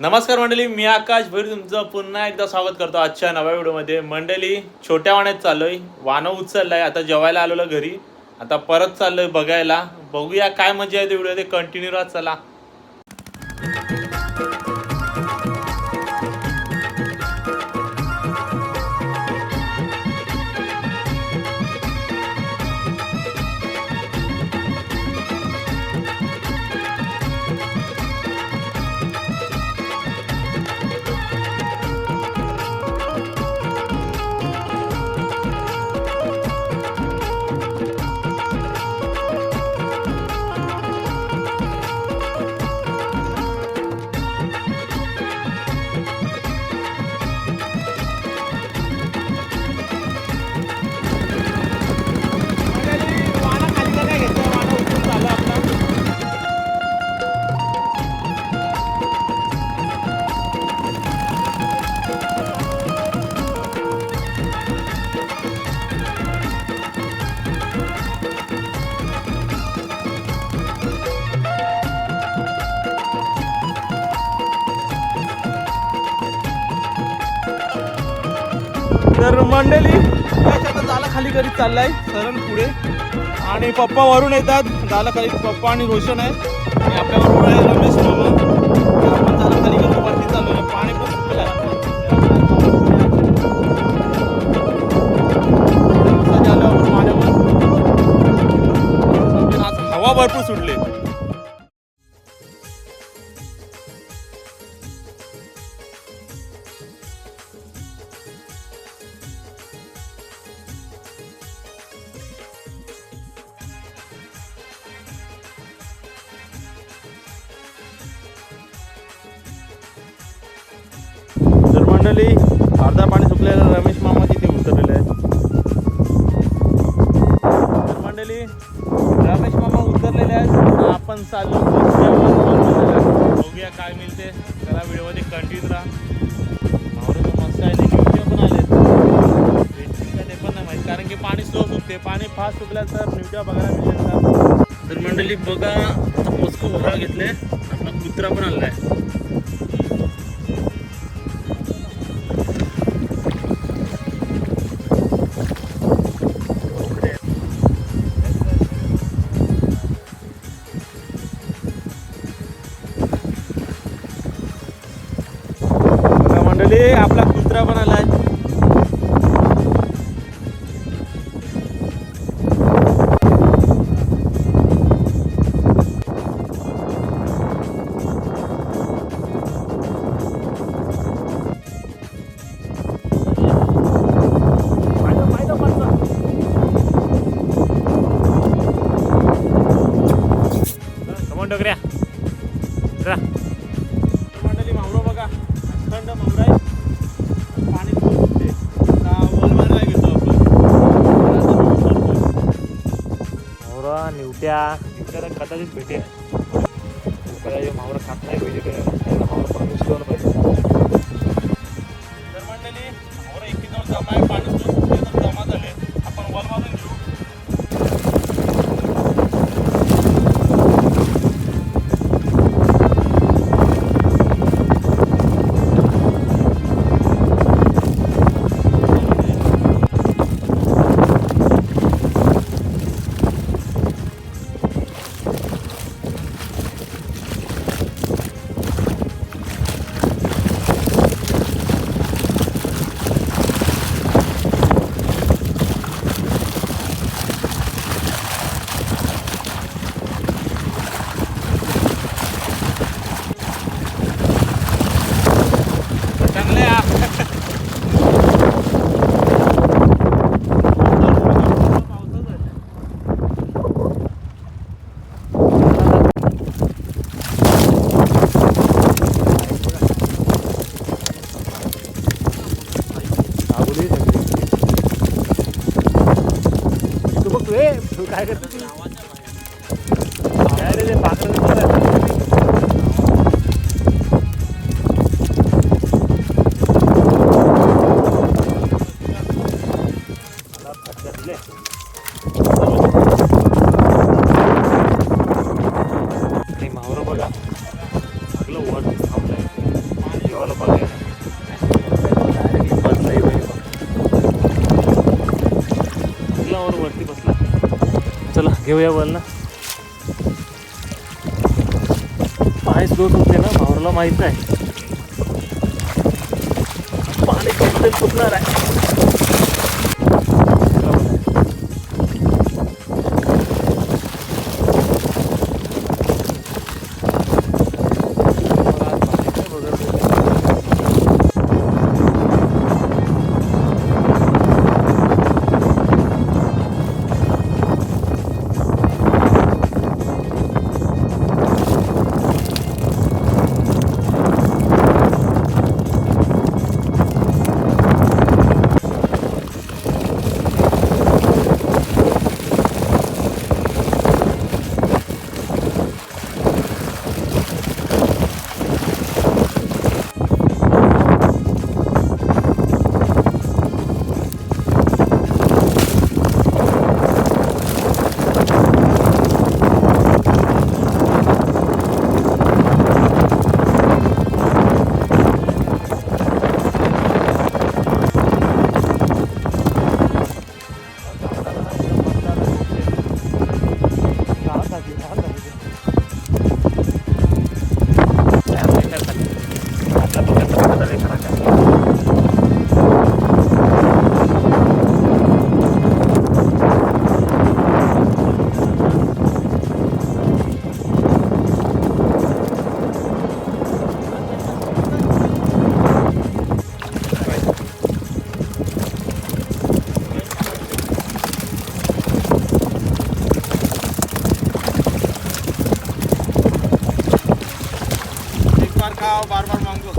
नमस्कार मंडळी मी आकाश भैर तुमचं पुन्हा एकदा स्वागत करतो आजच्या नव्या व्हिडिओमध्ये. मंडळी छोट्या वाण्यात चाललोय उचललं उचललाय आता जेवायला आलेलो घरी. आता परत चाललोय बघायला. बघूया काय मजा येते व्हिडिओ ते कंटिन्यू राहत चला. तर मंडळी आता झाला खाली करीत चाललाय. सरण पुढे. आणि पप्पा वरून येतात. झाला खाली पप्पा आणि रोशन आहे. आणि आपल्या तर अर्धा पाणी सुकलेलं रमेश मामा तिथे उतरलेलं आहे तर मंडळी रमेश मामा उतरलेले आहेत. आपण चाललो बघूया काय मिळते. त्याला व्हिडिओमध्ये कंटिन्यू राहा मावरे मस्त आहे निवट्या पण आले ते पण नाही माहिती. कारण की पाणी स्लो सुकते. पाणी फास्ट सुकल्या तर निवट्या बघायला मिळेल तर मंडळी बघा आता पोचको भरा घेतले. आपला कुत्रा पण आणलाय आहे हे आपला कुत्रा पण आलाय कमॉन डोकऱ्या मावरा निवट्या कदाचित भेटेल. कदाचित खात नाही पाहिजे त्याला पाहिजे. तू काय करतो काय रे ते पाकडं घेऊया बोल ना. पाय स्लोट होते ना भावरला माहीत आहे. पाणी कुठलं फुटणार आहे? खाओ बार बार मांगो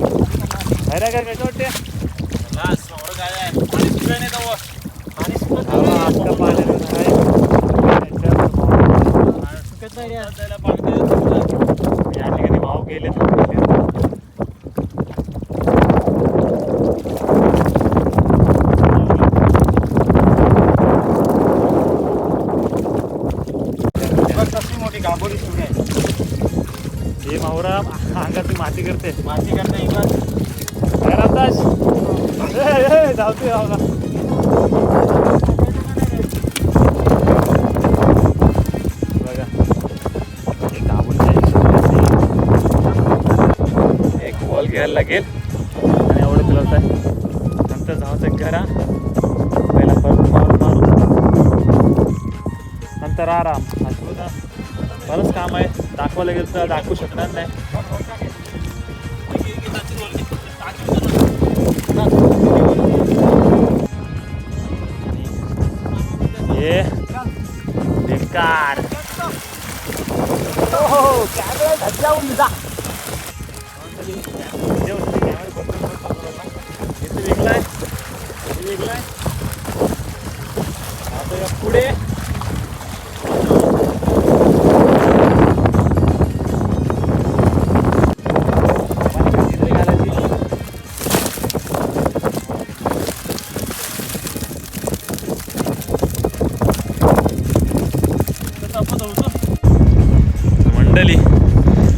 काय वाटते बस समोर काय आहे पाणी सुकलं नाही तर पाणी सुकत हवा आता पाण्याने नाही. त्याच्यावर ठिकाणी भाव गेले मोठी गाभोरी सुरू आहे. हे मावरा अंगाची माती करते. माती करता इकडं एक घ्यायला लागेल. आणि एवढं तुला आहे नंतर जायचं घरा. पहिला परत मारून मारून नंतर आराम. असं बरंच काम आहे. दाखवायला गेलं तर दाखवू शकणार नाही. ये बेकार. पुढे. मंडळी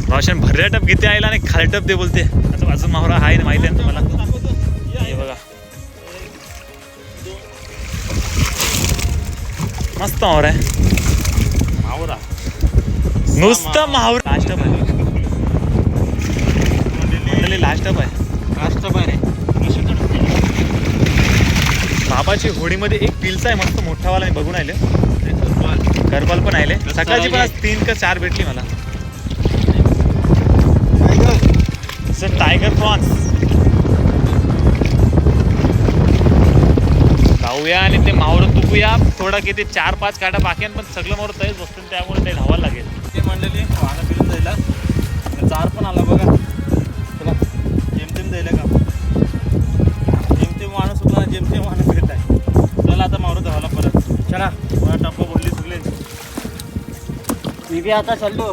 रोशन भरल्या टप किती आयला आणि खाली टप दे बोलते. आता अजून मावरा आहे ना माहिती आहे ना तुम्हाला? मस्त मावरा आहे. मावरा. नुसतं मावरा. लास्ट टप आहे. मंडळी लास्ट टप आहे. बाबाची होडीमध्ये एक पिलचा आहे मस्त मोठावाला मी बघून आले करपाल पण आले सकाळची पण आज तीन का चार भेटली मला. सर टायगर प्रॉन्स जाऊया आणि ते तुकूया थोडा किती चार पाच काटा बाकी आहेत, पण सगळं मावरं तरीच बसतो त्यामुळे ते धावायला लागेल. ते मंडळी वाहनं फिरून जायला चार पण आला बघा. चला जेमतेम जायला का जेमतेम वाहनं सुटला जेमतेम वाहनं फिरत आहे. चला आता मावरं धावाला परत. चला. मला टप्पा बोलली सुटले मी बी आता चाललो.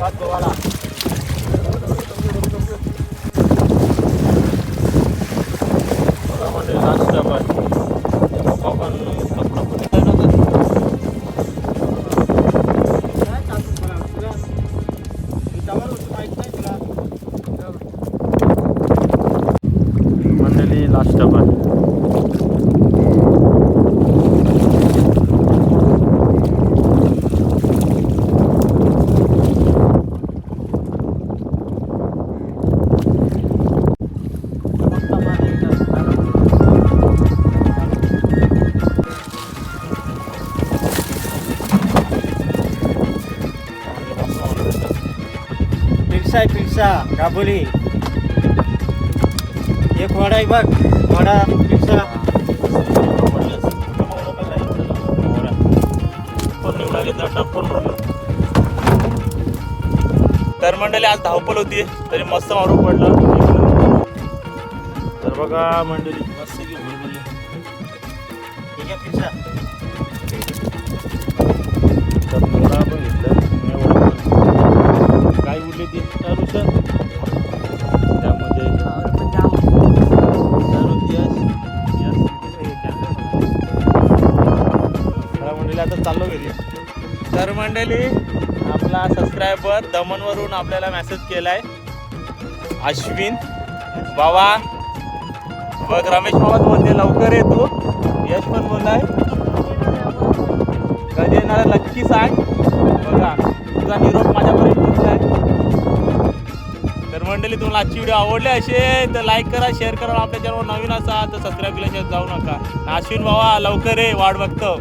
पाच गोवाला. लास्ट रिक्षा आहे दाबोली एक वडा आहे बघ वडा रिक्षा तर मंडळी आज धावपल होती तरी मस्त मारून पडलं. तर बघा मंडळी. मंडळी आपला सबस्क्रायबर दमनवरून आपल्याला मेसेज केलाय. अश्विन बाबा बघ रमेश बाबा बोलते लवकर ये तू. यश पण बोललाय. कधी येणार आहे नक्की सांग. बघा तुझा निरोप माझ्यापर्यंत पोहोचलाय तर मंडळी तुम्हाला आजची व्हिडिओ आवडली असेल तर लाईक करा शेअर करा. आपल्या चॅनलवर नवीन असा तर सबस्क्राईब केल्याशिवाय जाऊ नका. अश्विन बाबा लवकर ये वाट बघतो.